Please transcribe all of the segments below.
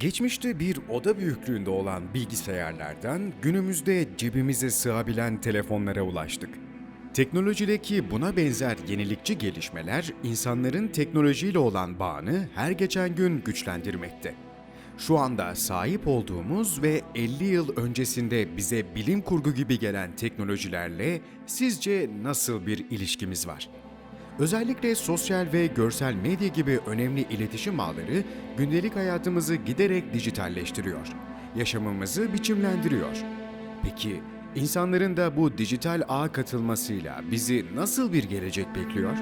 Geçmişte bir oda büyüklüğünde olan bilgisayarlardan günümüzde cebimize sığabilen telefonlara ulaştık. Teknolojideki buna benzer yenilikçi gelişmeler insanların teknolojiyle olan bağını her geçen gün güçlendirmekte. Şu anda sahip olduğumuz ve 50 yıl öncesinde bize bilim kurgu gibi gelen teknolojilerle sizce nasıl bir ilişkimiz var? Özellikle sosyal ve görsel medya gibi önemli iletişim ağları gündelik hayatımızı giderek dijitalleştiriyor. Yaşamımızı biçimlendiriyor. Peki insanların da bu dijital ağa katılmasıyla bizi nasıl bir gelecek bekliyor?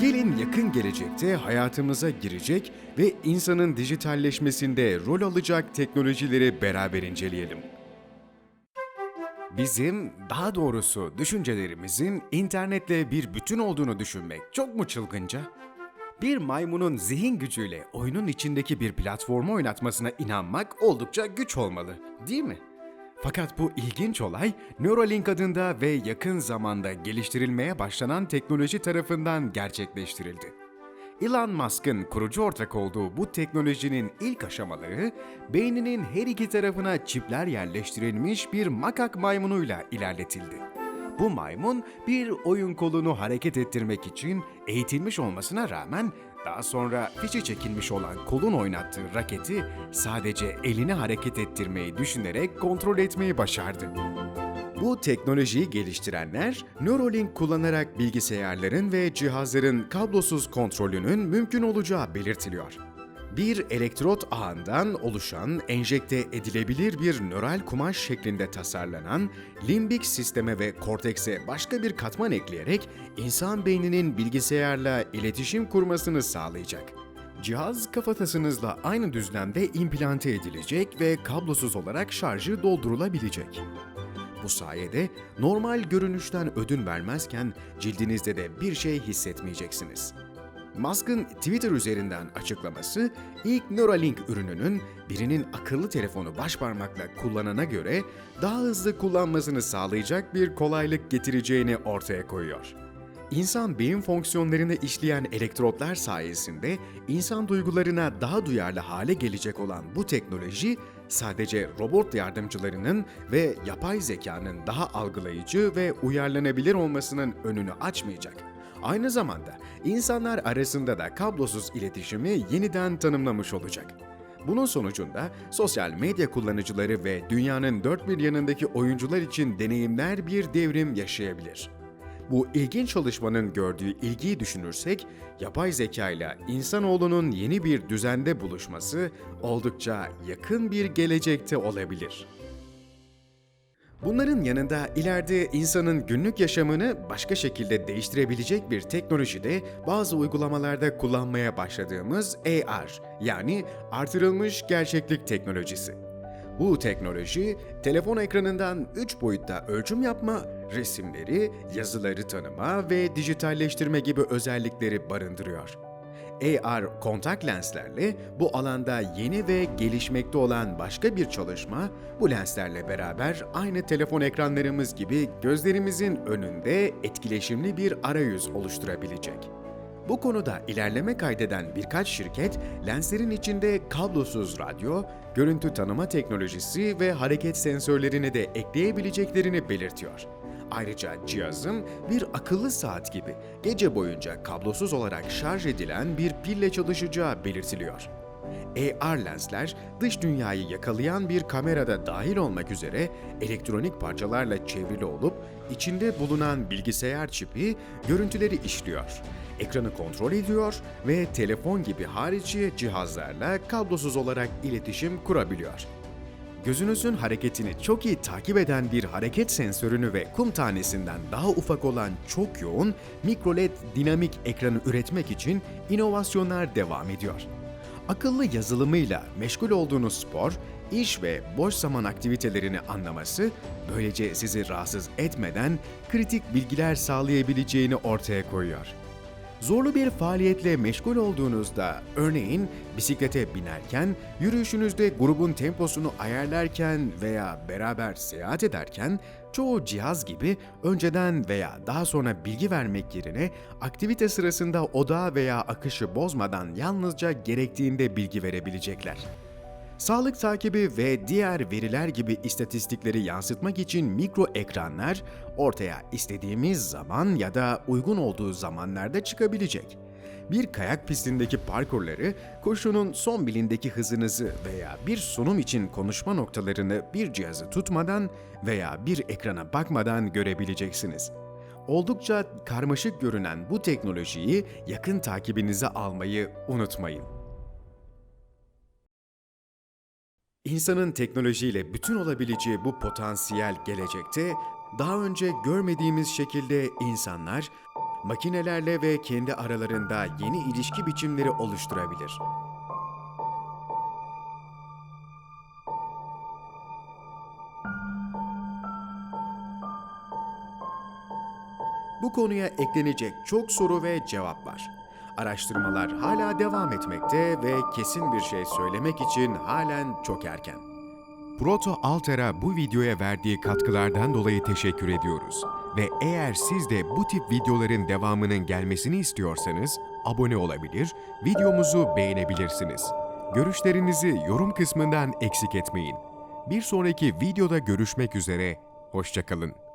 Gelin yakın gelecekte hayatımıza girecek ve insanın dijitalleşmesinde rol alacak teknolojileri beraber inceleyelim. Bizim, daha doğrusu düşüncelerimizin internetle bir bütün olduğunu düşünmek çok mu çılgınca? Bir maymunun zihin gücüyle oyunun içindeki bir platformu oynatmasına inanmak oldukça güç olmalı, değil mi? Fakat bu ilginç olay Neuralink adında ve yakın zamanda geliştirilmeye başlanan teknoloji tarafından gerçekleştirildi. Elon Musk'ın kurucu ortak olduğu bu teknolojinin ilk aşamaları, beyninin her iki tarafına çipler yerleştirilmiş bir makak maymunuyla ilerletildi. Bu maymun bir oyun kolunu hareket ettirmek için eğitilmiş olmasına rağmen daha sonra fişi çekilmiş olan kolun oynattığı raketi sadece elini hareket ettirmeyi düşünerek kontrol etmeyi başardı. Bu teknolojiyi geliştirenler, Neuralink kullanarak bilgisayarların ve cihazların kablosuz kontrolünün mümkün olacağı belirtiliyor. Bir elektrot ağından oluşan enjekte edilebilir bir nöral kumaş şeklinde tasarlanan limbik sisteme ve kortekse başka bir katman ekleyerek insan beyninin bilgisayarla iletişim kurmasını sağlayacak. Cihaz kafatasınızla aynı düzlemde implante edilecek ve kablosuz olarak şarjı doldurulabilecek. Bu sayede normal görünüşten ödün vermezken cildinizde de bir şey hissetmeyeceksiniz. Musk'ın Twitter üzerinden açıklaması, ilk Neuralink ürününün birinin akıllı telefonu baş parmakla kullanana göre daha hızlı kullanmasını sağlayacak bir kolaylık getireceğini ortaya koyuyor. İnsan beyin fonksiyonlarını işleyen elektrotlar sayesinde insan duygularına daha duyarlı hale gelecek olan bu teknoloji sadece robot yardımcılarının ve yapay zekanın daha algılayıcı ve uyarlanabilir olmasının önünü açmayacak. Aynı zamanda insanlar arasında da kablosuz iletişimi yeniden tanımlamış olacak. Bunun sonucunda sosyal medya kullanıcıları ve dünyanın dört bir yanındaki oyuncular için deneyimler bir devrim yaşayabilir. Bu ilginç çalışmanın gördüğü ilgiyi düşünürsek, yapay zeka ile insanoğlunun yeni bir düzende buluşması oldukça yakın bir gelecekte olabilir. Bunların yanında ileride insanın günlük yaşamını başka şekilde değiştirebilecek bir teknolojide bazı uygulamalarda kullanmaya başladığımız AR yani artırılmış gerçeklik teknolojisi. Bu teknoloji telefon ekranından 3 boyutta ölçüm yapma, resimleri, yazıları tanıma ve dijitalleştirme gibi özellikleri barındırıyor. AR kontak lenslerle bu alanda yeni ve gelişmekte olan başka bir çalışma, bu lenslerle beraber aynı telefon ekranlarımız gibi gözlerimizin önünde etkileşimli bir arayüz oluşturabilecek. Bu konuda ilerleme kaydeden birkaç şirket, lenslerin içinde kablosuz radyo, görüntü tanıma teknolojisi ve hareket sensörlerini de ekleyebileceklerini belirtiyor. Ayrıca cihazın bir akıllı saat gibi gece boyunca kablosuz olarak şarj edilen bir pille çalışacağı belirtiliyor. AR lensler dış dünyayı yakalayan bir kamerada dahil olmak üzere elektronik parçalarla çevrili olup içinde bulunan bilgisayar çipi görüntüleri işliyor. Ekranı kontrol ediyor ve telefon gibi harici cihazlarla kablosuz olarak iletişim kurabiliyor. Gözünüzün hareketini çok iyi takip eden bir hareket sensörünü ve kum tanesinden daha ufak olan çok yoğun mikroled dinamik ekranı üretmek için inovasyonlar devam ediyor. Akıllı yazılımıyla meşgul olduğunuz spor, iş ve boş zaman aktivitelerini anlaması, böylece sizi rahatsız etmeden kritik bilgiler sağlayabileceğini ortaya koyuyor. Zorlu bir faaliyetle meşgul olduğunuzda, örneğin bisiklete binerken, yürüyüşünüzde grubun temposunu ayarlarken veya beraber seyahat ederken, çoğu cihaz gibi önceden veya daha sonra bilgi vermek yerine aktivite sırasında odağı veya akışı bozmadan yalnızca gerektiğinde bilgi verebilecekler. Sağlık takibi ve diğer veriler gibi istatistikleri yansıtmak için mikro ekranlar ortaya istediğimiz zaman ya da uygun olduğu zamanlarda çıkabilecek. Bir kayak pistindeki parkurları, koşunun son bilindeki hızınızı veya bir sunum için konuşma noktalarını bir cihazı tutmadan veya bir ekrana bakmadan görebileceksiniz. Oldukça karmaşık görünen bu teknolojiyi yakın takibinize almayı unutmayın. İnsanın teknolojiyle bütün olabileceği bu potansiyel gelecekte daha önce görmediğimiz şekilde insanlar makinelerle ve kendi aralarında yeni ilişki biçimleri oluşturabilir. Bu konuya eklenecek çok soru ve cevap var. Araştırmalar hala devam etmekte ve kesin bir şey söylemek için halen çok erken. Proto Alter'a bu videoya verdiği katkılardan dolayı teşekkür ediyoruz. Ve eğer siz de bu tip videoların devamının gelmesini istiyorsanız abone olabilir, videomuzu beğenebilirsiniz. Görüşlerinizi yorum kısmından eksik etmeyin. Bir sonraki videoda görüşmek üzere, hoşçakalın.